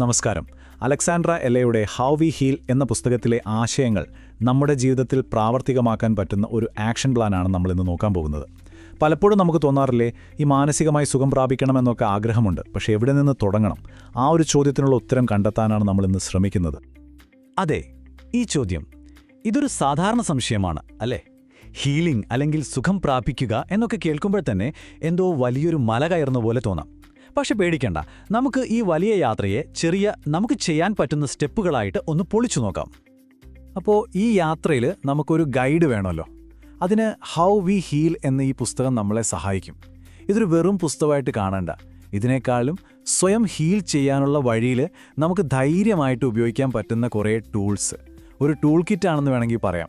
നമസ്കാരം. അലക്സാൻഡ്ര എല്ലയുടെ how we heal എന്ന പുസ്തകത്തിലെ ആശയങ്ങൾ നമ്മുടെ ജീവിതത്തിൽ പ്രാവർത്തികമാക്കാൻ പറ്റുന്ന ഒരു ആക്ഷൻ പ്ലാനാണ് നമ്മൾ ഇന്ന് നോക്കാൻ പോകുന്നത്. പലപ്പോഴും നമുക്ക് തോന്നാറില്ലേ ഈ മാനസികമായി സുഖം പ്രാപിക്കണമെന്നൊക്കെ ആഗ്രഹമുണ്ട് പക്ഷേ എവിടെ നിന്ന് തുടങ്ങണം? ആ ഒരു ചോദ്യത്തിനുള്ള ഉത്തരം കണ്ടെത്താനാണ് നമ്മൾ ഇന്ന് ശ്രമിക്കുന്നത്. അതെ ഈ ചോദ്യം ഇതൊരു സാധാരണ സംശയമാണ് അല്ലേ? ഹീലിംഗ് അല്ലെങ്കിൽ സുഖം പ്രാപിക്കുക എന്നൊക്കെ കേൾക്കുമ്പോൾ തന്നെ എന്തോ വലിയൊരു മല കയറുന്ന പോലെ തോന്നാം. പക്ഷെ പേടിക്കണ്ട. നമുക്ക് ഈ വലിയ യാത്രയെ ചെറിയ നമുക്ക് ചെയ്യാൻ പറ്റുന്ന സ്റ്റെപ്പുകളായിട്ട് ഒന്ന് പൊളിച്ചു നോക്കാം. അപ്പോൾ ഈ യാത്രയിൽ നമുക്കൊരു ഗൈഡ് വേണമല്ലോ. അതിന് ഹൗ വി ഹീൽ എന്ന ഈ പുസ്തകം നമ്മളെ സഹായിക്കും. ഇതൊരു വെറും പുസ്തകമായിട്ട് കാണണ്ട. ഇതിനേക്കാളും സ്വയം ഹീൽ ചെയ്യാനുള്ള വഴിയിൽ നമുക്ക് ധൈര്യമായിട്ട് ഉപയോഗിക്കാൻ പറ്റുന്ന കുറേ ടൂൾസ്. ഒരു ടൂൾ കിറ്റാണെന്ന് വേണമെങ്കിൽ പറയാം.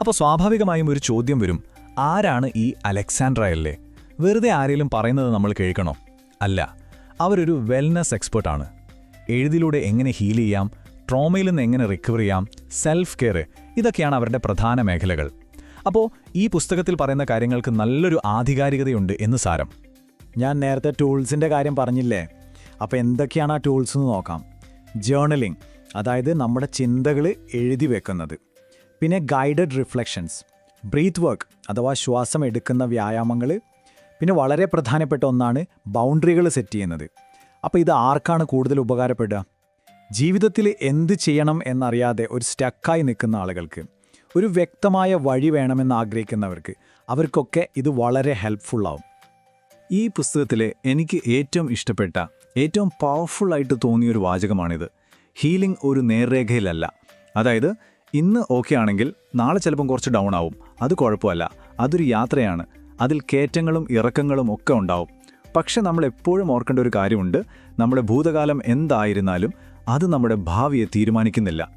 അപ്പോൾ സ്വാഭാവികമായും ഒരു ചോദ്യം വരും. ആരാണ് ഈ അലക്സാൻഡ്രയല്ലേ? വെറുതെ ആരെങ്കിലും പറയുന്നത് നമ്മൾ കേൾക്കണോ? അല്ല അവരൊരു വെൽനസ് എക്സ്പേർട്ടാണ് എഴുതിലൂടെ എങ്ങനെ ഹീൽ ചെയ്യാം ട്രോമയിൽ നിന്ന് എങ്ങനെ റിക്കവർ ചെയ്യാം സെൽഫ് കെയർ ഇതൊക്കെയാണ് അവരുടെ പ്രധാന മേഖലകൾ. അപ്പോൾ ഈ പുസ്തകത്തിൽ പറയുന്ന കാര്യങ്ങൾക്ക് നല്ലൊരു ആധികാരികതയുണ്ട് എന്ന് സാരം. ഞാൻ നേരത്തെ ടൂൾസിന്റെ കാര്യം പറഞ്ഞില്ലേ? അപ്പോൾ എന്തൊക്കെയാണ് ആ ടൂൾസ് എന്ന് നോക്കാം. ജേർണലിംഗ് അതായത് നമ്മുടെ ചിന്തകൾ എഴുതി വെക്കുന്നത്. പിന്നെ ഗൈഡഡ് റിഫ്ലക്ഷൻസ് ബ്രീത്ത് വർക്ക് അഥവാ ശ്വാസം എടുക്കുന്ന വ്യായാമങ്ങൾ പിന്നെ വളരെ പ്രധാനപ്പെട്ട ഒന്നാണ് ബൗണ്ടറികൾ സെറ്റ് ചെയ്യുന്നത്. അപ്പോൾ ഇത് ആർക്കാണ് കൂടുതൽ ഉപകാരപ്പെടുക? ജീവിതത്തിൽ എന്ത് ചെയ്യണം എന്നറിയാതെ ഒരു സ്റ്റക്കായി നിൽക്കുന്ന ആളുകൾക്ക് ഒരു വ്യക്തമായ വഴി വേണമെന്ന് ആഗ്രഹിക്കുന്നവർക്ക് അവർക്കൊക്കെ ഇത് വളരെ ഹെൽപ്ഫുള്ളാവും ഈ പുസ്തകത്തിലെ എനിക്ക് ഏറ്റവും ഇഷ്ടപ്പെട്ട ഏറ്റവും പവർഫുള്ളായിട്ട് തോന്നിയൊരു വാചകമാണിത്. ഹീലിംഗ് ഒരു നേർരേഖയിലല്ല. അതായത് ഇന്ന് ഓക്കെ ആണെങ്കിൽ നാളെ ചിലപ്പം കുറച്ച് ഡൗൺ ആവും. അത് കുഴപ്പമല്ല. അതൊരു യാത്രയാണ്. അതിൽ കയറ്റങ്ങളും ഇറക്കങ്ങളും ഒക്കെ ഉണ്ടാവും. പക്ഷെ നമ്മൾ എപ്പോഴും ഓർക്കേണ്ട ഒരു കാര്യമുണ്ട്. നമ്മുടെ ഭൂതകാലം എന്തായിരുന്നാലും അത് നമ്മുടെ ഭാവിയെ തീരുമാനിക്കുന്നില്ല.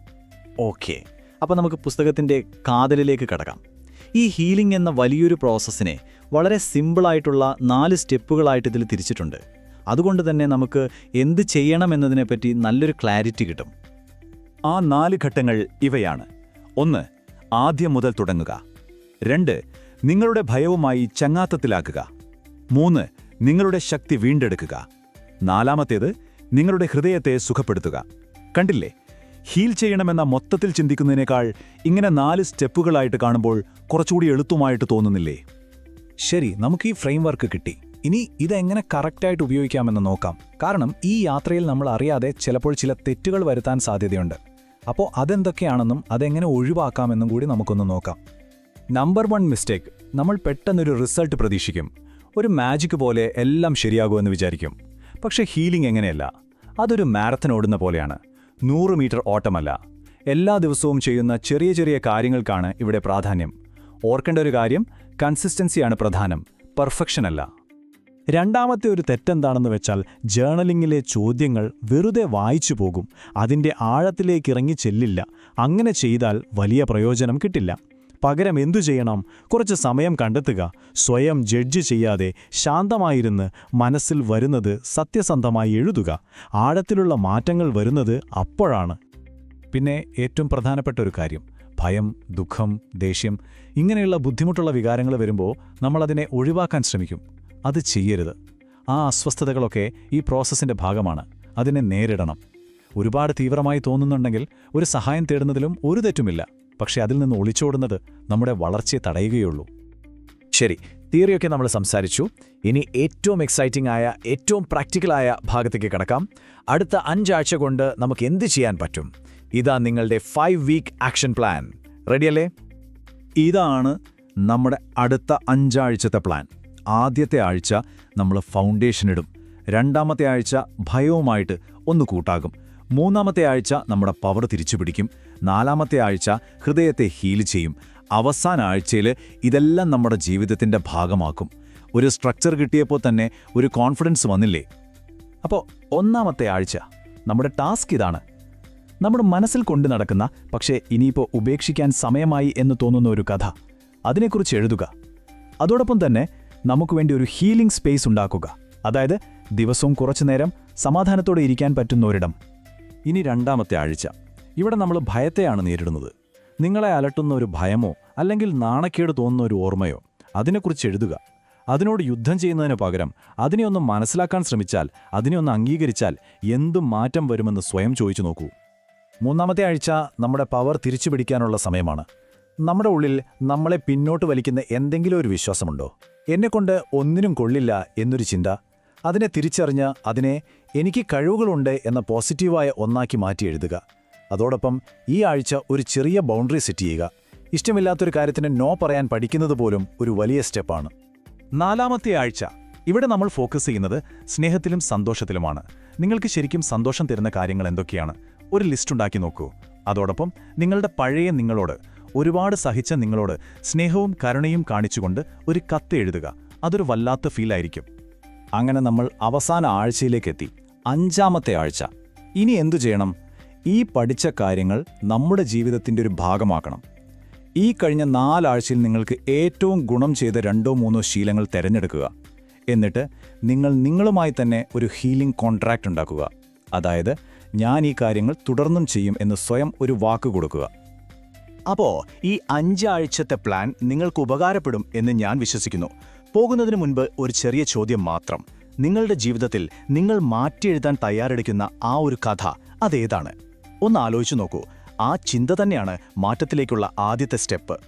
ഓക്കെ. അപ്പോൾ നമുക്ക് പുസ്തകത്തിന്റെ കാതലിലേക്ക് കടക്കാം. ഈ ഹീലിംഗ് എന്ന വലിയൊരു പ്രോസസ്സിനെ വളരെ സിമ്പിളായിട്ടുള്ള നാല് സ്റ്റെപ്പുകളായിട്ട് ഇതിൽ തിരിച്ചിട്ടുണ്ട്. അതുകൊണ്ട് തന്നെ നമുക്ക് എന്ത് ചെയ്യണം എന്നതിനെപ്പറ്റി നല്ലൊരു ക്ലാരിറ്റി കിട്ടും. ആ നാല് ഘട്ടങ്ങൾ ഇവയാണ്. ഒന്ന് ആദ്യം മുതൽ തുടങ്ങുക. രണ്ട് നിങ്ങളുടെ ഭയവുമായി ചങ്ങാത്തത്തിലാക്കുക. മൂന്ന് നിങ്ങളുടെ ശക്തി വീണ്ടെടുക്കുക. നാലാമത്തേത് നിങ്ങളുടെ ഹൃദയത്തെ സുഖപ്പെടുത്തുക. കണ്ടില്ലേ? ഹീൽ ചെയ്യണമെന്ന മൊത്തത്തിൽ ചിന്തിക്കുന്നതിനേക്കാൾ ഇങ്ങനെ നാല് സ്റ്റെപ്പുകളായിട്ട് കാണുമ്പോൾ കുറച്ചുകൂടി എളുപ്പമായിട്ട് തോന്നുന്നില്ലേ? ശരി നമുക്ക് ഈ ഫ്രെയിം വർക്ക് കിട്ടി. ഇനി ഇതെങ്ങനെ കറക്റ്റായിട്ട് ഉപയോഗിക്കാമെന്ന് നോക്കാം. കാരണം ഈ യാത്രയിൽ നമ്മൾ അറിയാതെ ചിലപ്പോൾ ചില തെറ്റുകൾ വരുത്താൻ സാധ്യതയുണ്ട്. അപ്പോൾ അതെന്തൊക്കെയാണെന്നും അതെങ്ങനെ ഒഴിവാക്കാമെന്നും കൂടി നമുക്കൊന്ന് നോക്കാം. നമ്പർ വൺ മിസ്റ്റേക്ക് നമ്മൾ പെട്ടെന്നൊരു റിസൾട്ട് പ്രതീക്ഷിക്കും. ഒരു മാജിക് പോലെ എല്ലാം ശരിയാകുമെന്ന് വിചാരിക്കും. പക്ഷേ ഹീലിംഗ് എങ്ങനെയല്ല? അതൊരു മാരത്തൺ ഓടുന്ന പോലെയാണ്. നൂറ് മീറ്റർ ഓട്ടമല്ല. എല്ലാ ദിവസവും ചെയ്യുന്ന ചെറിയ ചെറിയ കാര്യങ്ങൾക്കാണ് ഇവിടെ പ്രാധാന്യം. ഓർക്കേണ്ട ഒരു കാര്യം കൺസിസ്റ്റൻസിയാണ് പ്രധാനം. പെർഫെക്ഷൻ അല്ല. രണ്ടാമത്തെ ഒരു തെറ്റെന്താണെന്ന് വെച്ചാൽ ജേർണലിംഗിലെ ചോദ്യങ്ങൾ വെറുതെ വായിച്ചു പോകും. അതിന്റെ ആഴത്തിലേക്ക് ഇറങ്ങി ചെല്ലില്ല. അങ്ങനെ ചെയ്താൽ വലിയ പ്രയോജനം കിട്ടില്ല. പകരം എന്തു ചെയ്യണം? കുറച്ച് സമയം കണ്ടെത്തുക. സ്വയം ജഡ്ജ് ചെയ്യാതെ ശാന്തമായിരുന്ന് മനസ്സിൽ വരുന്നത് സത്യസന്ധമായി എഴുതുക. ആഴത്തിലുള്ള മാറ്റങ്ങൾ വരുന്നത് അപ്പോഴാണ്. പിന്നെ ഏറ്റവും പ്രധാനപ്പെട്ട ഒരു കാര്യം. ഭയം ദുഃഖം ദേഷ്യം ഇങ്ങനെയുള്ള ബുദ്ധിമുട്ടുള്ള വികാരങ്ങൾ വരുമ്പോൾ നമ്മളതിനെ ഒഴിവാക്കാൻ ശ്രമിക്കും. അത് ചെയ്യരുത്. ആ അസ്വസ്ഥതകളൊക്കെ ഈ പ്രോസസ്സിന്റെ ഭാഗമാണ്. അതിനെ നേരിടണം. ഒരുപാട് തീവ്രമായി തോന്നുന്നുണ്ടെങ്കിൽ ഒരു സഹായം തേടുന്നതിലും ഒരു തെറ്റുമില്ല. പക്ഷേ അതിൽ നിന്ന് ഒളിച്ചോടുന്നത് നമ്മുടെ വളർച്ചയെ തടയുകയുള്ളൂ. ശരി തിയറിയൊക്കെ നമ്മൾ സംസാരിച്ചു. ഇനി ഏറ്റവും എക്സൈറ്റിംഗ് ആയ ഏറ്റവും പ്രാക്ടിക്കലായ ഭാഗത്തേക്ക് കിടക്കാം. അടുത്ത അഞ്ചാഴ്ച കൊണ്ട് നമുക്ക് എന്ത് ചെയ്യാൻ പറ്റും? ഇതാ നിങ്ങളുടെ ഫൈവ് വീക്ക് ആക്ഷൻ പ്ലാൻ റെഡിയല്ലേ ഇതാണ് നമ്മുടെ അടുത്ത അഞ്ചാഴ്ചത്തെ പ്ലാൻ ആദ്യത്തെ ആഴ്ച നമ്മൾ ഫൗണ്ടേഷൻ ഇടും. രണ്ടാമത്തെ ആഴ്ച ഭയവുമായിട്ട് ഒന്ന് കൂട്ടാകും. മൂന്നാമത്തെ ആഴ്ച നമ്മുടെ പവർ തിരിച്ചുപിടിക്കും. നാലാമത്തെ ആഴ്ച ഹൃദയത്തെ ഹീൽ ചെയ്യും. അവസാന ആഴ്ചയിൽ ഇതെല്ലാം നമ്മുടെ ജീവിതത്തിന്റെ ഭാഗമാക്കും. ഒരു സ്ട്രക്ചർ കിട്ടിയപ്പോൾ തന്നെ ഒരു കോൺഫിഡൻസ് വന്നില്ലേ? അപ്പോൾ ഒന്നാമത്തെ ആഴ്ച നമ്മുടെ ടാസ്ക് ഇതാണ്. നമ്മുടെ മനസ്സിൽ കൊണ്ടു നടക്കുന്ന പക്ഷേ ഇനിയിപ്പോൾ ഉപേക്ഷിക്കാൻ സമയമായി എന്ന് തോന്നുന്ന ഒരു കഥ. അതിനെക്കുറിച്ച് എഴുതുക. അതോടൊപ്പം തന്നെ നമുക്ക് വേണ്ടി ഒരു ഹീലിംഗ് സ്പേസ് ഉണ്ടാക്കുക. അതായത് ദിവസവും കുറച്ചു നേരം സമാധാനത്തോടെ ഇരിക്കാൻ പറ്റുന്ന ഒരിടം ഇനി രണ്ടാമത്തെ ആഴ്ച. ഇവിടെ നമ്മൾ ഭയത്തെയാണ് നേരിടുന്നത്. നിങ്ങളെ അലട്ടുന്ന ഒരു ഭയമോ അല്ലെങ്കിൽ നാണക്കേട് തോന്നുന്ന ഒരു ഓർമ്മയോ അതിനെക്കുറിച്ച് എഴുതുക. അതിനോട് യുദ്ധം ചെയ്യുന്നതിന് പകരം അതിനെ ഒന്ന് മനസ്സിലാക്കാൻ ശ്രമിച്ചാൽ അതിനെ ഒന്ന് അംഗീകരിച്ചാൽ എന്തും മാറ്റം വരുമെന്ന് സ്വയം ചോദിച്ചു നോക്കൂ. മൂന്നാമത്തെ ആഴ്ച നമ്മുടെ പവർ തിരിച്ചു പിടിക്കാനുള്ള സമയമാണ്. നമ്മുടെ ഉള്ളിൽ നമ്മളെ പിന്നോട്ട് വലിക്കുന്ന എന്തെങ്കിലും ഒരു വിശ്വാസമുണ്ടോ? എന്നെക്കൊണ്ട് ഒന്നിനും കൊള്ളില്ല എന്നൊരു ചിന്ത. അതിനെ തിരിച്ചറിഞ്ഞ് അതിനെ എനിക്ക് കഴിവുകളുണ്ട് എന്ന പോസിറ്റീവായ ഒന്നാക്കി മാറ്റി എഴുതുക. അതോടൊപ്പം ഈ ആഴ്ച ഒരു ചെറിയ ബൗണ്ടറി സെറ്റ് ചെയ്യുക. ഇഷ്ടമില്ലാത്തൊരു കാര്യത്തിന് നോ പറയാൻ പഠിക്കുന്നത് പോലും ഒരു വലിയ സ്റ്റെപ്പാണ്. നാലാമത്തെ ആഴ്ച. ഇവിടെ നമ്മൾ ഫോക്കസ് ചെയ്യുന്നത് സ്നേഹത്തിലും സന്തോഷത്തിലുമാണ്. നിങ്ങൾക്ക് ശരിക്കും സന്തോഷം തരുന്ന കാര്യങ്ങൾ എന്തൊക്കെയാണ്? ഒരു ലിസ്റ്റ് ഉണ്ടാക്കി നോക്കൂ. അതോടൊപ്പം നിങ്ങളുടെ പഴയ നിങ്ങളോട് ഒരുപാട് സഹിച്ച നിങ്ങളോട് സ്നേഹവും കരുണയും കാണിച്ചുകൊണ്ട് ഒരു കത്ത് എഴുതുക. അതൊരു വല്ലാത്ത ഫീലായിരിക്കും അങ്ങനെ നമ്മൾ അവസാന ആഴ്ചയിലേക്കെത്തി അഞ്ചാമത്തെ ആഴ്ച. ഇനി എന്തു ചെയ്യണം? ഈ പഠിച്ച കാര്യങ്ങൾ നമ്മുടെ ജീവിതത്തിന്റെ ഒരു ഭാഗമാക്കണം. ഈ കഴിഞ്ഞ നാലാഴ്ചയിൽ നിങ്ങൾക്ക് ഏറ്റവും ഗുണം ചെയ്ത രണ്ടോ മൂന്നോ ശീലങ്ങൾ തിരഞ്ഞെടുക്കുക. എന്നിട്ട് നിങ്ങൾ നിങ്ങളുമായി തന്നെ ഒരു ഹീലിംഗ് കോൺട്രാക്റ്റ് ഉണ്ടാക്കുക. അതായത് ഞാൻ ഈ കാര്യങ്ങൾ തുടർന്നും ചെയ്യും എന്ന് സ്വയം ഒരു വാക്ക് കൊടുക്കുക. അപ്പോൾ ഈ അഞ്ചാഴ്ചത്തെ പ്ലാൻ നിങ്ങൾക്ക് ഉപകാരപ്പെടും എന്ന് ഞാൻ വിശ്വസിക്കുന്നു. പോകുന്നതിന് മുൻപ് ഒരു ചെറിയ ചോദ്യം മാത്രം. നിങ്ങളുടെ ജീവിതത്തിൽ നിങ്ങൾ മാറ്റിയെഴുതാൻ തയ്യാറെടുക്കുന്ന ആ ഒരു കഥ അതേതാണ്? ഒന്ന് ആലോചിച്ചു നോക്കൂ. ആ ചിന്ത തന്നെയാണ് മാറ്റത്തിലേക്കുള്ള ആദ്യത്തെ സ്റ്റെപ്പ്.